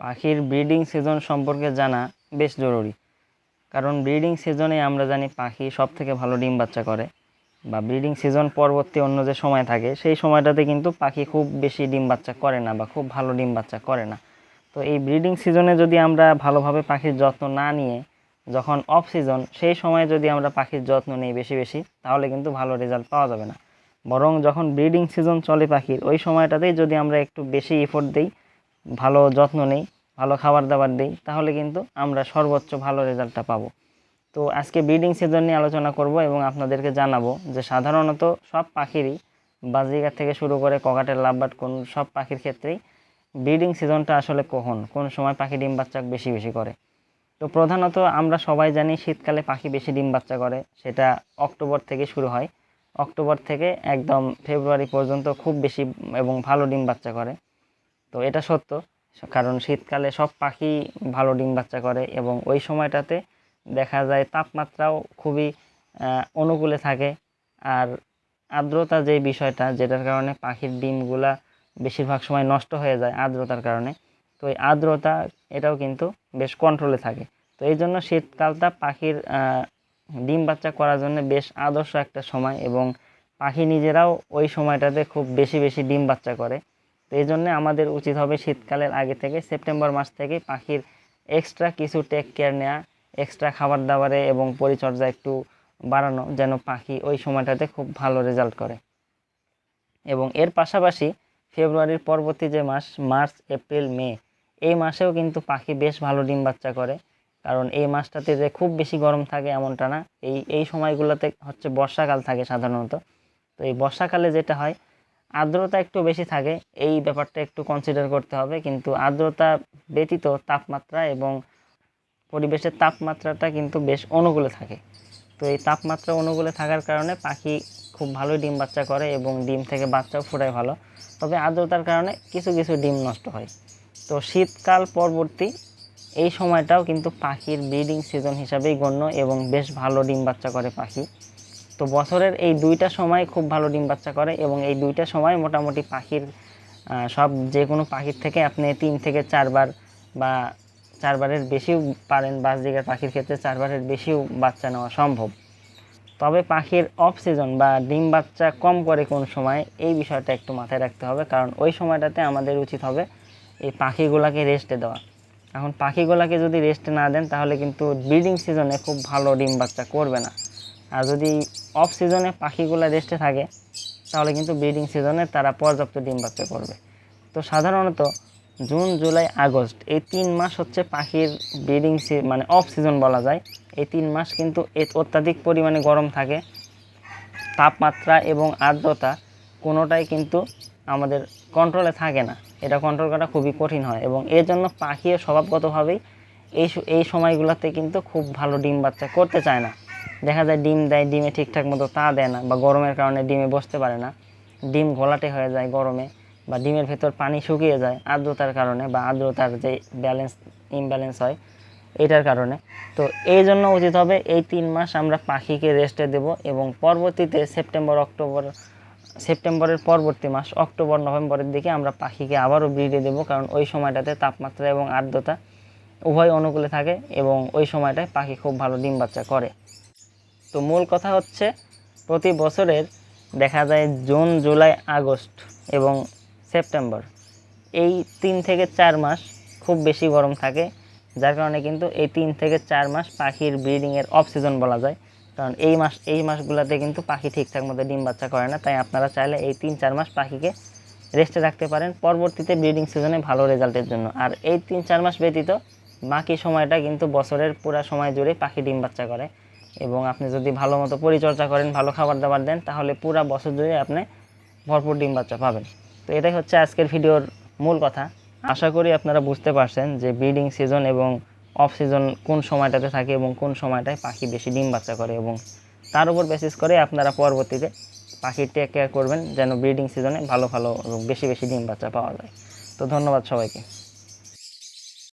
পাখির breeding season সম্পর্কে জানা বেশ জরুরি। কারণ ব্রিডিং সিজনে আমরা জানি পাখি সব থেকে ভালো ডিম বাচ্চা করে বা ব্রিডিং সিজন পরবর্তী অন্য যে সময় থাকে, সেই সময়টাতে কিন্তু পাখি খুব বেশি ডিম বাচ্চা করে না বা খুব ভালো ডিম বাচ্চা করে না। তো এই ব্রিডিং সিজনে যদি আমরা ভালোভাবে পাখির যত্ন না নিয়ে যখন অফ সিজন সেই সময় যদি আমরা পাখির যত্ন নিই বেশি বেশি, তাহলে কিন্তু ভালো রেজাল্ট পাওয়া যাবে না। বরং যখন ব্রিডিং সিজন চলে পাখির, ওই সময়টাতেই যদি আমরা একটু বেশি এফোর্ট দিই ভালো যত্ন নেই, ভালো খাবার দাবার দিই, তাহলে কিন্তু আমরা সর্বোচ্চ ভালো রেজাল্টটা পাবো। তো আজকে ব্রিডিং সিজন নিয়ে আলোচনা করব এবং আপনাদেরকে জানাব যে সাধারণত সব পাখিরই বাজিকার থেকে শুরু করে ককাটের লাভবাট কোন সব পাখির ক্ষেত্রেই ব্রিডিং সিজনটা আসলে কখন, কোন সময় পাখি ডিম বাচ্চা বেশি বেশি করে। তো প্রধানত আমরা সবাই জানি শীতকালে পাখি বেশি ডিম বাচ্চা করে, সেটা অক্টোবর থেকে শুরু হয়। অক্টোবর থেকে একদম ফেব্রুয়ারি পর্যন্ত খুব বেশি এবং ভালো ডিম বাচ্চা করে। তো এটা সত্য। কারণ শীতকালে সব পাখি ভালো ডিম বাচ্চা করে এবং ওই সময়টাতে দেখা যায় তাপমাত্রাও খুবই অনুকূলে থাকে। আর আর্দ্রতা যে বিষয়টা, যেটার কারণে পাখির ডিমগুলা বেশিরভাগ সময় নষ্ট হয়ে যায় আর্দ্রতার কারণে, তো এই আর্দ্রতা এটাও কিন্তু বেশ কন্ট্রোলে থাকে। তো এই জন্য শীতকালটা পাখির ডিম বাচ্চা করার জন্য বেশ আদর্শ একটা সময় এবং পাখি নিজেরাও ওই সময়টাতে খুব বেশি বেশি ডিম বাচ্চা করে। তো এই জন্য আমাদের উচিত হবে শীতকালের আগে থেকে, সেপ্টেম্বর মাস থেকে পাখির এক্সট্রা কিছু টেক কেয়ার নেওয়া এক্সট্রা খাবার দাবারে এবং পরিচর্যা একটু বাড়ানো যেন পাখি ওই সময়টাতে খুব ভালো রেজাল্ট করে। এবং এর পাশাপাশি ফেব্রুয়ারির পরবর্তী যে মাস, মার্চ, এপ্রিল, মে, এই মাসেও কিন্তু পাখি বেশ ভালো ডিম বাচ্চা করে। কারণ এই মাসটাতে যে খুব বেশি গরম থাকে এমনটা না, এই এই সময়গুলোতে হচ্ছে বর্ষাকাল থাকে সাধারণত। তো এই বর্ষাকালে যেটা হয় আর্দ্রতা একটু বেশি থাকে, এই ব্যাপারটা একটু কনসিডার করতে হবে। কিন্তু আর্দ্রতা ব্যতীত তাপমাত্রা এবং পরিবেশের তাপমাত্রাটা কিন্তু বেশ অনুকূলে থাকে। তো এই তাপমাত্রা অনুকূলে থাকার কারণে পাখি খুব ভালোই ডিম বাচ্চা করে এবং ডিম থেকে বাচ্চাও ফোটায় ভালো। তবে আর্দ্রতার কারণে কিছু কিছু ডিম নষ্ট হয়। তো শীতকাল পরবর্তী এই সময়টাও কিন্তু পাখির ব্রিডিং সিজন হিসাবেই গণ্য এবং বেশ ভালো ডিম বাচ্চা করে পাখি। তো বছরের এই দুইটা সময় খুব ভালো ডিম বাচ্চা করে এবং এই দুইটা সময় মোটামুটি পাখির সব যে কোনো পাখির থেকে আপনি তিন থেকে চারবার বা চারবারের বেশিও পারেন বাসদিকের পাখির ক্ষেত্রে চারবারের বেশিও বাচ্চা নেওয়া সম্ভব। তবে পাখির অফ সিজন বা ডিম বাচ্চা কম করে কোন সময়, এই বিষয়টা একটু মাথায় রাখতে হবে কারণ ওই সময়টাতে আমাদের উচিত হবে এই পাখিগুলোকে রেস্টে দেওয়া। এখন পাখিগুলোকে যদি রেস্টে না দেন তাহলে কিন্তু ব্রিডিং সিজনে খুব ভালো ডিম বাচ্চা করবে না। আর যদি অফ সিজনে পাখিগুলো রেস্টে থাকে, তাহলে কিন্তু ব্রিডিং সিজনে তারা পর্যাপ্ত ডিম বাচ্চা করবে। তো সাধারণত জুন, জুলাই, আগস্ট এই তিন মাস হচ্ছে পাখির ব্রিডিং মানে অফ সিজন বলা যায়। এই তিন মাস কিন্তু অত্যাধিক পরিমাণে গরম থাকে, তাপমাত্রা এবং আর্দ্রতা কোনোটাই কিন্তু আমাদের কন্ট্রোলে থাকে না। এটা কন্ট্রোল করা খুবই কঠিন হয় এবং এর জন্য পাখিও স্বভাবগতভাবেই এই এই সময়গুলোতে কিন্তু খুব ভালো ডিম বাচ্চা করতে চায় না। দেখা যায় ডিম দেয়, ডিমে ঠিকঠাক মতো তা দেয় না বা গরমের কারণে ডিমে বসতে পারে না। ডিম ঘোলাটে হয়ে যায় গরমে বা ডিমের ভেতর পানি শুকিয়ে যায় আর্দ্রতার কারণে বা আর্দ্রতার যে ব্যালেন্স ইমব্যালেন্স হয়, এটার কারণে। তো এই জন্য উচিত হবে এই তিন মাস আমরা পাখিকে রেস্টে দেব এবং পরবর্তীতে সেপ্টেম্বর, অক্টোবর, সেপ্টেম্বরের পরবর্তী মাস, অক্টোবর, নভেম্বরের দিকে আমরা পাখিকে আবারও ব্রিডে দেবো কারণ ওই সময়টাতে তাপমাত্রা এবং আর্দ্রতা উভয় অনুকূলে থাকে এবং ওই সময়টায় পাখি খুব ভালো ডিম বাচ্চা করে। তো মূল কথা হচ্ছে, প্রতি বছরের দেখা যায় জুন, জুলাই, আগস্ট এবং সেপ্টেম্বর। এই তিন থেকে চার মাস খুব বেশি গরম থাকে, যার কারণে কিন্তু এই তিন থেকে চার মাস পাখির ব্রিডিংয়ের অফ সিজন বলা যায়। কারণ এই মাস, এই মাসগুলোতে কিন্তু পাখি ঠিকঠাক মতো ডিম বাচ্চা করে না, তাই আপনারা চাইলে এই তিন চার মাস পাখিকে রেস্টে রাখতে পারেন পরবর্তীতে ব্রিডিং সিজনে ভালো রেজাল্টের জন্য। আর এই তিন চার মাস ব্যতীত বাকি সময়টা কিন্তু বছরের পুরা সময় জুড়ে পাখি ডিম বাচ্চা করে। এবং আপনি যদি ভালো মতো পরিচর্যা করেন, ভালো খাবার দাবার দেন, তাহলে পুরো বছর জুড়ে আপনি ভরপুর ডিম বাচ্চা পাবেন। তো এটাই হচ্ছে আজকের ভিডিওর মূল কথা। আশা করি আপনারা বুঝতে পারছেন যে ব্রিডিং সিজন এবং অফ সিজন কোন সময়টাতে থাকে এবং কোন সময়টায় পাখি বেশি ডিম বাচ্চা করে এবং তার উপর বেসিস করে আপনারা পরবর্তীতে পাখির টেক কেয়ার করবেন যেন ব্রিডিং সিজনে ভালো ভালো এবং বেশি বেশি ডিম বাচ্চা পাওয়া যায়। তো ধন্যবাদ সবাইকে।